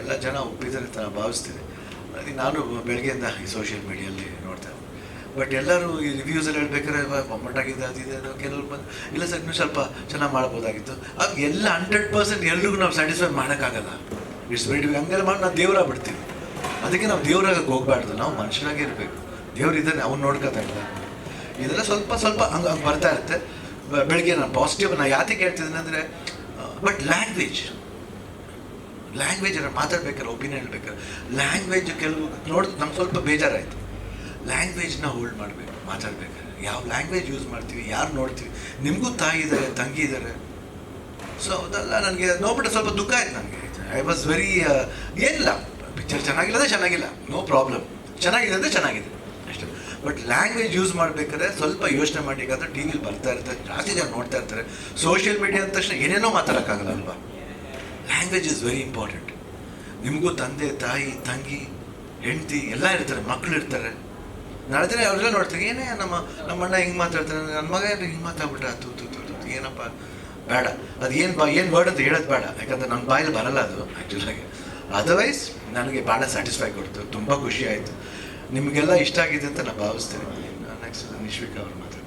ಎಲ್ಲ ಜನ ಒಪ್ಪಿದ್ದಾರೆ ಅಂತ ನಾನು ಭಾವಿಸ್ತೀನಿ. ನಾನು ಬೆಳಗ್ಗೆಯಿಂದ ಈ ಸೋಷಿಯಲ್ ಮೀಡಿಯಲ್ಲಿ ನೋಡ್ತಾ ಬಟ್ ಎಲ್ಲರೂ ಈ ರಿವ್ಯೂಸಲ್ಲಿ ಹೇಳ್ಬೇಕಾದ್ರೆ ಮೊಮ್ಮಟ್ಟಾಗಿದೆ ಅದಿದೆ ಅದು ಕೆಲವ್ರು ಬಂದು, ಇಲ್ಲ ಸರ್, ಇನ್ನೂ ಸ್ವಲ್ಪ ಚೆನ್ನಾಗಿ ಮಾಡ್ಬೋದಾಗಿತ್ತು. ಅದು ಎಲ್ಲ ಹಂಡ್ರೆಡ್ ಪರ್ಸೆಂಟ್ ಎಲ್ರಿಗೂ ನಾವು ಸ್ಯಾಟಿಸ್ಫೈ ಮಾಡೋಕ್ಕಾಗಲ್ಲ. ಇಟ್ಸ್ ವೆರಿ ಹಂಗೆಲ್ಲ ಮಾಡಿ ನಾವು ದೇವರಾಗ್ಬಿಡ್ತೀವಿ ಅದಕ್ಕೆ ನಾವು ದೇವರಾಗಕ್ಕೆ ಹೋಗ್ಬಾರ್ದು. ನಾವು ಮನುಷ್ಯರಾಗೇ ಇರಬೇಕು. ದೇವ್ರು ಇದ್ದಾನೆ, ಅವ್ನು ನೋಡ್ಕೊತಾ ಇದ್ದಾನೆ. ಇದೆಲ್ಲ ಸ್ವಲ್ಪ ಸ್ವಲ್ಪ ಹಂಗೆ ಹಂಗೆ ಬರ್ತಾ ಇರುತ್ತೆ. ಬೆಳಗ್ಗೆ ನಾನು ಪಾಸಿಟಿವ್ ನಾನು ಯಾತಕ್ಕೆ ಹೇಳ್ತಿದ್ದೀನಿ ಅಂದರೆ ಬಟ್ ಲ್ಯಾಂಗ್ವೇಜ್ ಲ್ಯಾಂಗ್ವೇಜ್ ಮಾತಾಡ್ಬೇಕಾದ್ರೆ ಒಪಿನಿಯನ್ ಹೇಳ್ಬೇಕಾದ್ರೆ ಲ್ಯಾಂಗ್ವೇಜ್ ಕೆಲವು, ನೋಡಿ, ನಮ್ಗೆ ಸ್ವಲ್ಪ ಬೇಜಾರಾಯಿತು. ಲ್ಯಾಂಗ್ವೇಜ್ನ ಹೋಲ್ಡ್ ಮಾಡಬೇಕು, ಮಾತಾಡ್ಬೇಕಾದ್ರೆ. ಯಾವ ಲ್ಯಾಂಗ್ವೇಜ್ ಯೂಸ್ ಮಾಡ್ತೀವಿ, ಯಾರು ನೋಡ್ತೀವಿ? ನಿಮಗೂ ತಾಯಿ ಇದ್ದಾರೆ ತಂಗಿ ಇದ್ದಾರೆ ಸೊ ಅದೆಲ್ಲ ನನಗೆ ನೋಡ್ಬಿಟ್ಟು ಸ್ವಲ್ಪ ದುಃಖ ಆಯ್ತು ನನಗೆ. ಐ ವಾಸ್ ವೆರಿ ಏನಿಲ್ಲ. ಪಿಕ್ಚರ್ ಅಂದರೆ ಚೆನ್ನಾಗಿಲ್ಲ. ನೋ ಪ್ರಾಬ್ಲಮ್ ಚೆನ್ನಾಗಿದೆ ಅಂದರೆ ಚೆನ್ನಾಗಿದೆ. ಅಷ್ಟೇ. ಬಟ್ ಲ್ಯಾಂಗ್ವೇಜ್ ಯೂಸ್ ಮಾಡಬೇಕಾದ್ರೆ ಸ್ವಲ್ಪ ಯೋಚನೆ ಮಾಡಿ ಟಿ ವಿಲಿ ಬರ್ತಾ ಇರ್ತಾರೆ ಜಾಸ್ತಿ ಜನ ನೋಡ್ತಾ ಇರ್ತಾರೆ. ಸೋಷಿಯಲ್ ಮೀಡಿಯಾ ಅಂದ ತಕ್ಷಣ ಏನೇನೋ ಮಾತಾಡೋಕ್ಕಾಗಲ್ಲ ಅಲ್ವಾ? ಲ್ಯಾಂಗ್ವೇಜ್ ಇಸ್ ವೆರಿ ಇಂಪಾರ್ಟೆಂಟ್ ನಿಮಗೂ ತಂದೆ, ತಾಯಿ, ತಂಗಿ, ಹೆಂಡತಿ ಎಲ್ಲ ಇರ್ತಾರೆ ಮಕ್ಕಳು ಇರ್ತಾರೆ. ನಾಳೆ ದಿನ ಅವರೆಲ್ಲ ನೋಡ್ತಾರೆ, ಏನೇ ನಮ್ಮ ನಮ್ಮ ಅಣ್ಣ ಹಿಂಗೆ ಮಾತಾಡ್ತಾರೆ ನನ್ನ ಮಗ ಏನು ಹಿಂಗೆ ಮಾತಾಡ್ಬಿಟ್ರೆ ಅದು ತು ತು ಏನಪ್ಪ? ಬೇಡ. ಅದು ಏನು ಬಾ, ಏನು ವರ್ಡ್ ಅಂತ ಹೇಳೋದು ಬೇಡ. ಯಾಕಂದ್ರೆ ನಮ್ಮ ಬಾಯಲ್ಲಿ ಬರಲ್ಲ ಅದು ಆ್ಯಕ್ಚುಲಾಗಿ ಅದರ್ವೈಸ್ ನನಗೆ ಭಾಳ ಸ್ಯಾಟಿಸ್ಫೈ ಕೊಡ್ತು. ತುಂಬ ಖುಷಿ ಆಯಿತು. ನಿಮಗೆಲ್ಲ ಇಷ್ಟ ಆಗಿದೆ ಅಂತ ನಾನು ಭಾವಿಸ್ತೇನೆ. ನೆಕ್ಸ್ಟ್ ನಿಶ್ವಿಕಾ ಅವ್ರು ಮಾತಾಡ್ತಾರೆ.